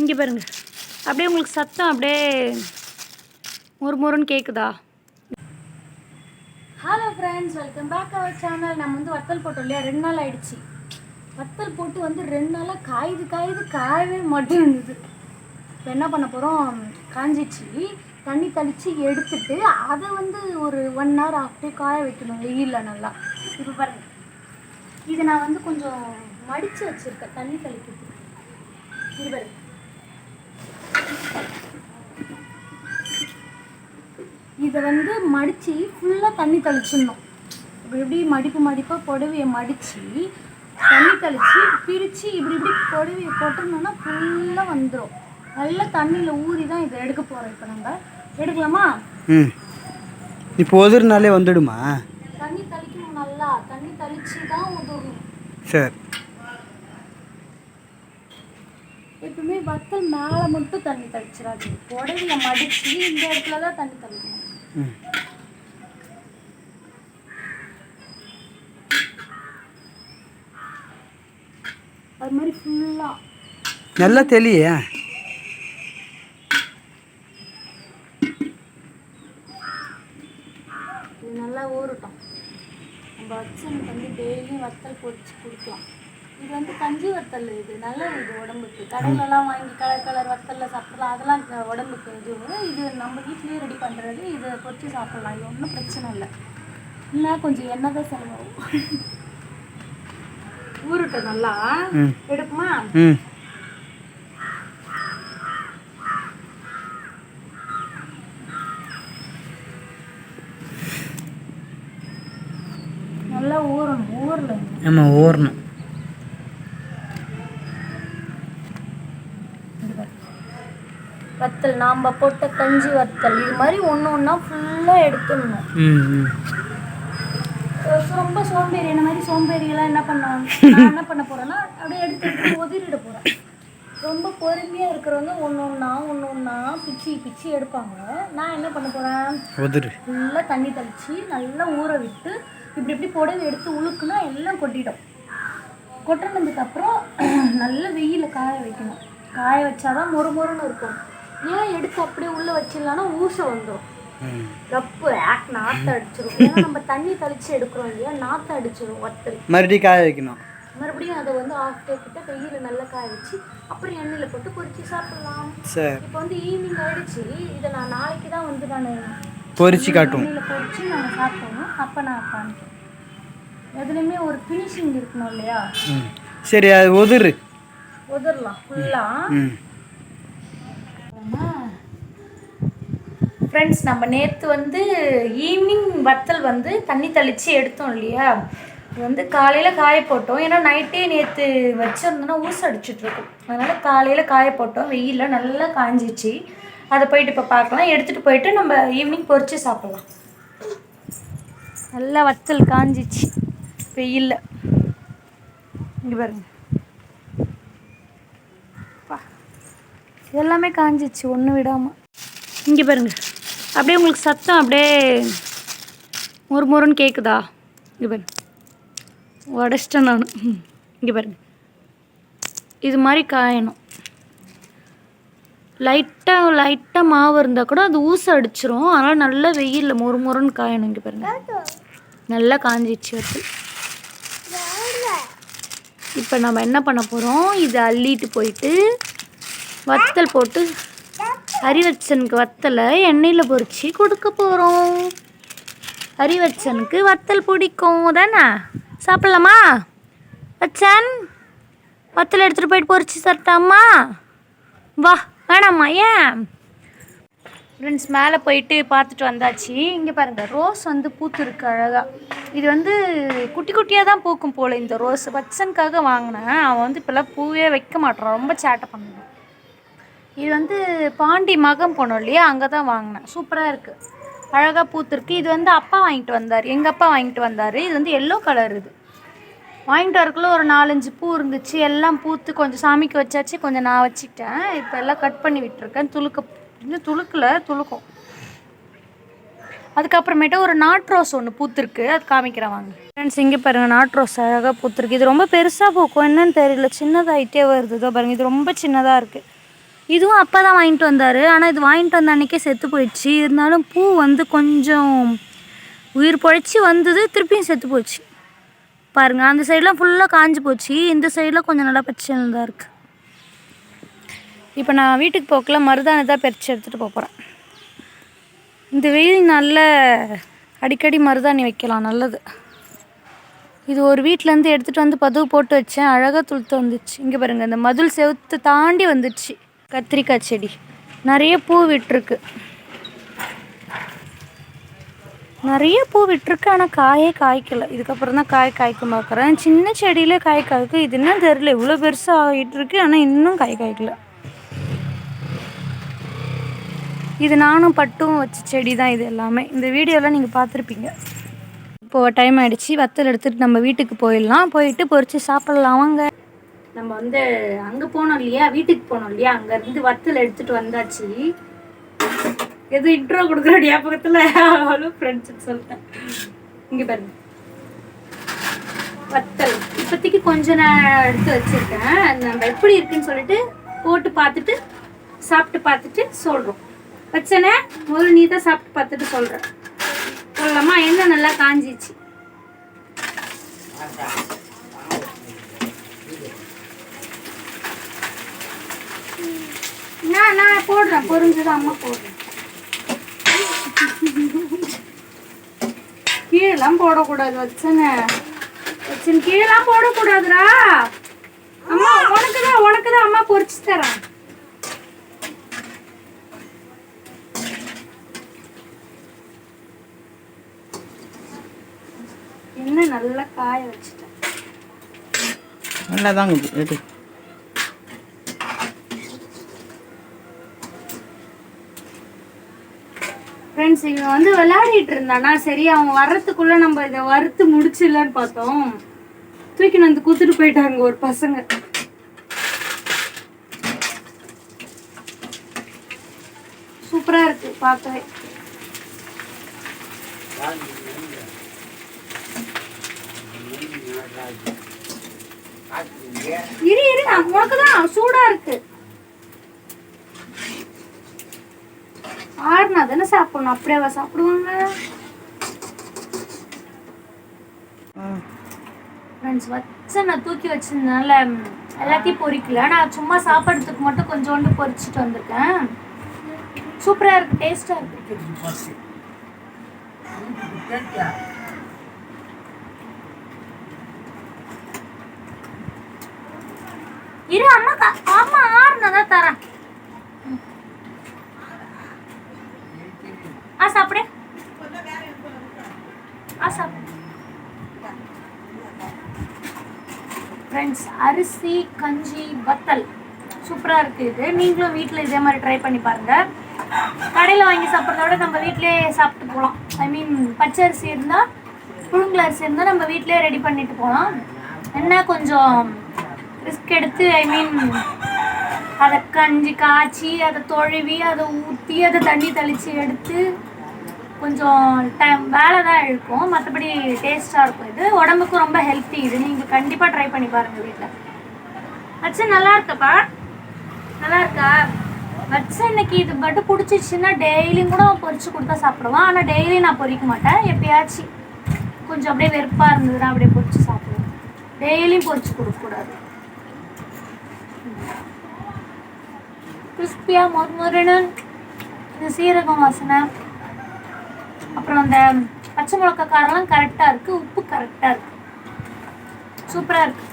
இங்கே பாருங்க. அப்படியே உங்களுக்கு சத்தம் அப்படியே ஒரு கேட்குதா hello friends welcome back our channel நம்ம வந்து வத்தல் போட்டோம் இல்லையா? ரெண்டு நாள் ஆயிடுச்சு. வத்தல் போட்டு வந்து ரெண்டு நாளாக காயுது காயுது காயவே மாட்டேங்குது. இப்போ என்ன பண்ண போகிறோம் காஞ்சிச்சு. தண்ணி தெளித்து எடுத்துட்டு அதை வந்து ஒரு ஒன் ஹவர் ஆஃப்டே காய வைக்கணும் வெயிலில் நல்லா. இப்போ பாருங்கள் இது நான் வந்து கொஞ்சம் மடித்து வச்சுருக்கேன் தண்ணி தெளிக்கிறதுக்கு. இது பாருங்கள் இதை வந்து மடித்து ஃபுல்லாக தண்ணி தெளிச்சிடணும். இப்படி இப்படி மடிப்பு மடிப்பாக புடவையை மடித்து தண்ணி தெளித்து பிரித்து இப்படி இப்படி புடவையை போட்டுருந்தோம்னா ஃபுல்லாக வந்துடும் நல்லா தண்ணியில் ஊறி தான் இதை எடுக்க போகிறோம் இப்போ நம்ம எடுக்கலாமா? ம். இப்போ உதிர்னாலே வந்துடுமா? தண்ணி தெளிக்கணும் நல்லா. தண்ணி தெளித்து தான் உதறணும் சரி. எப்பவுமே வத்தல் மேலே மட்டும் தண்ணி தெளிச்சிடாது புடவையை மடித்து இந்த இடத்துல தான் தண்ணி தெளிக்கணும். அது மாதிரி ஃபுல்லாக நல்லா தெளிய. நல்லா ஊறட்டும். நம்ம வச்சனுக்கு வந்து டெய்லியும் வத்தல் பொரிச்சு கொடுக்கலாம். கஞ்சி வத்தல் இது நல்லது இது உடம்புக்கு. கடையிலலாம் வாங்கி கலர் கலர் வத்தல்ல சாப்பிடலாம். அதெல்லாம் உடம்புக்கு இது இது நம்ம வீட்லயே ரெடி பண்ணுறது இதை பொரிச்சு சாப்பிடலாம். இது ஒன்றும் பிரச்சனை இல்லை. இல்லை கொஞ்சம் எண்ணெய் தான் செலவாகும். ஊறட்டும் நல்லா எடுக்குமா நல்லா ஊறணும். ஊறல. ஆமாம் ஊறணும். வத்தல் நாம் போட்ட கஞ்சி வத்தல் இது மாதிரி ஒன்று ஒன்றா ஃபுல்லாக எடுத்துடணும். ரொம்ப சோம்பேறி என்ன மாதிரி சோம்பேறிகளாம் என்ன பண்ணுவாங்க? நான் என்ன பண்ண போறேன்னா அப்படியே எடுத்து எடுத்து ஒதிரிட போறேன். ரொம்ப பொறுமையா இருக்கிறவங்க ஒன்று ஒன்றா ஒன்று ஒன்றா பிச்சி பிச்சி எடுப்பாங்க. நான் என்ன பண்ண போறேன்? உதிரு ஃபுல்லாக தண்ணி தெளித்து நல்லா ஊற விட்டு இப்படி இப்படி புடவை எடுத்து உழுக்குனா எல்லாம் கொட்டிடும். கொட்டினதுக்கப்புறம் நல்ல வெயில காய வைக்கணும். காய வச்சாதான் மொறு மொறுன்னு இருக்கும். ஏன் எடுத்து அப்படியே உள்ளே வச்சிடலான்னா ஊசை வந்துடும் ம். ரப்பு ஆக் நாற்று அடிச்சிரும். ஏன்னா நம்ம தண்ணி தெளிச்சு எடுக்கிறோம் இல்லையா? நாற்று அடிச்சிரும் வத்தல் மறுபடியும் காய வைக்கணும். மறுபடியும் அதை வந்து ஆஃப் டே கிட்ட வெயில நல்லா காய வச்சு அப்புறம் எண்ணெயில் போட்டு பொரிச்சு சாப்பிடலாம். இப்போ வந்து ஈவினிங் ஆயிடுச்சு. இதை நான் நாளைக்கு தான் வந்து நான் பொரிச்சு காட்டும் பொரிச்சு நாங்கள் சாப்பிடணும். அப்போ நான் காமிக்கிறேன். எதுலேயுமே ஒரு ஃபினிஷிங் இருக்கணும் இல்லையா? சரி அது உதிரு. உதிரலாம். ஃபுல்லாக ம் ஃப்ரெண்ட்ஸ் நம்ம நேற்று வந்து ஈவினிங் வத்தல் வந்து தண்ணி தெளித்து எடுத்தோம் இல்லையா? இது வந்து காலையில் காய போட்டோம். ஏன்னா நைட்டே நேற்று வச்சுருந்தோன்னா ஊசு அடிச்சிட்ருக்கோம் அதனால் காலையில் காய போட்டோம். வெயிலில் நல்லா காஞ்சிச்சு அதை போயிட்டு இப்போ பார்க்கலாம். எடுத்துகிட்டு போயிட்டு நம்ம ஈவினிங் பொறிச்சு சாப்பிட்லாம். நல்லா வத்தல் காஞ்சிச்சு. வெயிலில். இங்கே பாருங்க. எல்லாமே காஞ்சிச்சு. ஒன்று விடாமல் இங்கே பாருங்கள் அப்படியே உங்களுக்கு சத்தம் அப்படியே ஒரு முருன்னு கேட்குதா இங்கே பாருங்க. உடச்சிட்டேன் நான். இங்கே பாருங்க. இது மாதிரி காயணும். லைட்டாக லைட்டாக மாவு இருந்தால் கூட அது ஊச அடிச்சிரும். அதனால் நல்லா வெயிலில் மொறு மொறுன்னு காயணும் இங்கே பாருங்க. நல்லா காஞ்சிச்சு வச்சு இப்போ நம்ம என்ன பண்ண போகிறோம் இதை அள்ளிட்டு போயிட்டு வத்தல் போட்டு ஹரிவச்சனுக்கு வத்தலை எண்ணெயில் பொறிச்சு கொடுக்க போகிறோம் ஹரிவச்சனுக்கு வத்தல் பிடிக்கும் தானே? சாப்பிட்லாமா? வச்சன் வத்தல் எடுத்துகிட்டு போயிட்டு பொறிச்சு சாப்பிட்டாம்மா வா வேணாம்மா ஏன்? ஃப்ரெண்ட்ஸ் மேலே போயிட்டு பார்த்துட்டு வந்தாச்சு. இங்கே பாருங்கள் ரோஸ் வந்து பூத்துருக்கு அழகாக இது வந்து குட்டி குட்டியாக தான் பூக்கும் போல் இந்த ரோஸ். வச்சனுக்காக வாங்கினேன். அவன் வந்து இப்போல்லாம் பூவே வைக்க மாட்டான். ரொம்ப சேட்டை பண்ணுவான். இது வந்து பாண்டி மகம் போனோம் இல்லையா? அங்கே தான் வாங்கினேன். சூப்பராக இருக்குது அழகாக பூத்துருக்கு. இது வந்து அப்பா வாங்கிட்டு வந்தார். எங்கள் அப்பா வாங்கிட்டு வந்தார். இது வந்து எல்லோ கலர் இது. வாங்கிட்டு வரக்குள்ள ஒரு நாலஞ்சு பூ இருந்துச்சு. எல்லாம் பூத்து கொஞ்சம் சாமிக்கு வச்சாச்சு. கொஞ்சம் நான் வச்சுக்கிட்டேன். இப்போ எல்லாம் கட் பண்ணி விட்டுருக்கேன். துளுக்க இன்னும் துளுக்கல துளுக்கும். அதுக்கப்புறமேட்டு ஒரு நாட் ரோஸ் ஒன்று பூத்துருக்கு. அது காமிக்கிறேன் வாங்க. ஃப்ரெண்ட்ஸ் இங்கே பாருங்கள் நாட் ரோஸ் அழகாக பூத்துருக்கு. இது ரொம்ப பெருசாக பூக்கும். என்னன்னு தெரியல. சின்னதாகிட்டே வருது. இதோ பாருங்கள் இது ரொம்ப சின்னதாக இருக்குது இதுவும் அப்பா தான் வாங்கிட்டு வந்தார். ஆனால் இது வாங்கிட்டு வந்த அன்றைக்கே செத்து போயிடுச்சு. இருந்தாலும் பூ வந்து கொஞ்சம் உயிர் பொழைச்சி வந்தது திருப்பியும் செத்து போச்சு. பாருங்கள் அந்த சைடெலாம் ஃபுல்லாக காஞ்சி போச்சு. இந்த சைடெலாம் கொஞ்சம் நல்லா பச்சை தான் இருக்குது இப்போ நான் வீட்டுக்கு போக்கல மருதாணி தான் பறித்து எடுத்துகிட்டு போகிறேன் இந்த வெயில் நல்ல அடிக்கடி மருதாணி வைக்கலாம் நல்லது. இது ஒரு வீட்டிலேருந்து எடுத்துகிட்டு வந்து பதுவு போட்டு வச்சேன். அழகாக துளுத்து வந்துச்சு. இங்கே பாருங்கள் இந்த மதுள் செவுத்து தாண்டி வந்துடுச்சு கத்திரிக்காய் செடி. நிறைய பூ விட்டுருக்கு. நிறைய பூ விட்டுருக்கு ஆனால் காயே காய்க்கல. இதுக்கப்புறம் தான் காய் காய்க்க பார்க்குறேன். சின்ன செடியில் காய் காய்க்கு இது என்ன தெரில இவ்வளோ பெருசாக ஆகிட்டு இருக்கு ஆனால் இன்னும் காய் காய்க்கல. இது நானும் பட்டும் வச்ச செடி தான் இது எல்லாமே. இந்த வீடியோலாம் நீங்கள் பார்த்துருப்பீங்க. இப்போது டைம் ஆகிடுச்சி வத்தல் எடுத்துகிட்டு நம்ம வீட்டுக்கு போயிடலாம். போயிட்டு பொறிச்சு சாப்பிட்லாம். வாங்க. நம்ம வந்து அங்கே போனோம் இல்லையா? வீட்டுக்கு போனோம் இல்லையா? அங்கேருந்து வத்தல் எடுத்துகிட்டு வந்தாச்சு. எது இன்ட்ரோ கொடுக்குற ஞாபகத்தில்? அவ்வளோ ஃப்ரெண்ட்ஸுக்கு சொல்லிட்டேன். இங்கே பாருங்க. வத்தல். இப்போதைக்கு கொஞ்சம் நான் எடுத்து வச்சுருக்கேன். நம்ம எப்படி இருக்குன்னு சொல்லிட்டு போட்டு பார்த்துட்டு சாப்பிட்டு பார்த்துட்டு சொல்கிறோம் வச்சனே முதல்ல நீ தான் சாப்பிட்டு பார்த்துட்டு சொல்கிறேன் சொல்லலாமா என்ன நல்லா காஞ்சிச்சு. நான் நான் போடுறேன். பொரிஞ்சுதான் அம்மா போடுறேன். கீழெல்லாம் போடக்கூடாது வச்சனே. வச்சன். கீழெல்லாம் போடக்கூடாதுடா. அம்மா உனக்கு தான் உனக்கு தான் அம்மா பொரிச்சு தரேன். என்ன நல்லா காய வச்சுட்டேன். நல்லா ஃப்ரெண்ட்ஸ் இவன் வந்து விளையாடிட்டு இருந்தானா? சரி அவன் வர்றதுக்குள்ள நம்ம இதை வறுத்து முடிச்சிடலான்னு பார்த்தோம். தூக்கின்னு வந்து கூத்துட்டு போயிட்டாங்க ஒரு பசங்க. சூப்பரா இருக்கு பார்க்கவே. இரு இரு உனக்கு தான் சூடா இருக்கு. ஆறுனா தானே சாப்பிடணும். அப்படியேவா சாப்பிடுவாங்க. ஃப்ரெண்ட்ஸ் வச்ச நான் தூக்கி வச்சதுனால எல்லாத்தையும் பொரிக்கல நான் சும்மா சாப்பிட்றதுக்கு மட்டும் கொஞ்சோண்டு பொரிச்சிட்டு வந்திருக்கேன். சூப்பராக இருக்கு டேஸ்டாக இருக்கு. இரு அம்மா கா- அம்மா ஆறுனா தான் தரேன். ஆ சாப்பிடு. ஆ சாப்பிடு. ஃப்ரெண்ட்ஸ் அரிசி கஞ்சி வத்தல். சூப்பராக இருக்குது இது. நீங்களும் வீட்டில் இதே மாதிரி ட்ரை பண்ணி பாருங்கள் கடையில் வாங்கி சாப்பிட்றத விட நம்ம வீட்டிலே சாப்பிட்டு போகலாம் ஐ மீன் பச்சை அரிசி இருந்தால் புழுங்கல் அரிசி இருந்தால் நம்ம வீட்டிலே ரெடி பண்ணிட்டு போகலாம் என்ன கொஞ்சம் ரிஸ்க் எடுத்து ஐ மீன் அதை கஞ்சி காய்ச்சி அதை தொழுவி அதை ஊற்றி அதை தண்ணி தெளித்து எடுத்து கொஞ்சம் டைம் வேலை தான் இருக்கும் மற்றபடி டேஸ்ட்டாக இருக்கும். இது உடம்புக்கும் ரொம்ப ஹெல்த்தி இது நீங்கள் கண்டிப்பாக ட்ரை பண்ணி பாருங்கள் வீட்டில் வச்சு நல்லா இருக்கப்பா. நல்லா இருக்கா? வச்சு இன்னைக்கு இது பட்டு பிடிச்சிச்சுன்னா டெய்லியும் கூட பொரிச்சு கொடுத்தா சாப்பிடுவான். ஆனால் டெய்லி நான் பொரிக்க மாட்டேன். எப்பயாச்சும் கொஞ்சம் அப்படியே வெறுப்பாக இருந்ததுன்னா அப்படியே பொரிச்சு சாப்பிடுவேன். டெய்லியும் பொரிச்சு கொடுக்கக்கூடாது கிறிஸ்பியாக மொறுமொறுன்னு. இந்த சீரகம் வாசனை. அப்புறம் அந்த பச்சை மிளகா காரெல்லாம் கரெக்டாக இருக்குது உப்பு கரெக்டாக இருக்குது சூப்பராக இருக்குது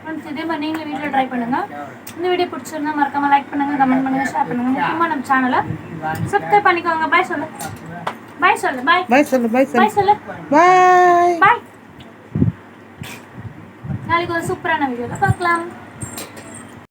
ஃப்ரெண்ட்ஸ் இதே மாதிரி நீங்களும் வீட்டில் ட்ரை பண்ணுங்க. இந்த வீடியோ பிடிச்சிருந்தா மறக்காம லைக் பண்ணுங்க கமெண்ட் பண்ணுங்க ஷேர் பண்ணுங்க. முக்கியமாக நம்ம சேனலை சப்ஸ்கிரைப் பண்ணிக்கோங்க. பாய் சொல்லு. பாய் சொல்லு. பாய் பாய் சொல்லு பாய் சொல்லு. பாய் சொல்லு. பாய் பாய் நாளைக்கு ஒரு சூப்பரான வீடியோவில் பார்க்கலாம்.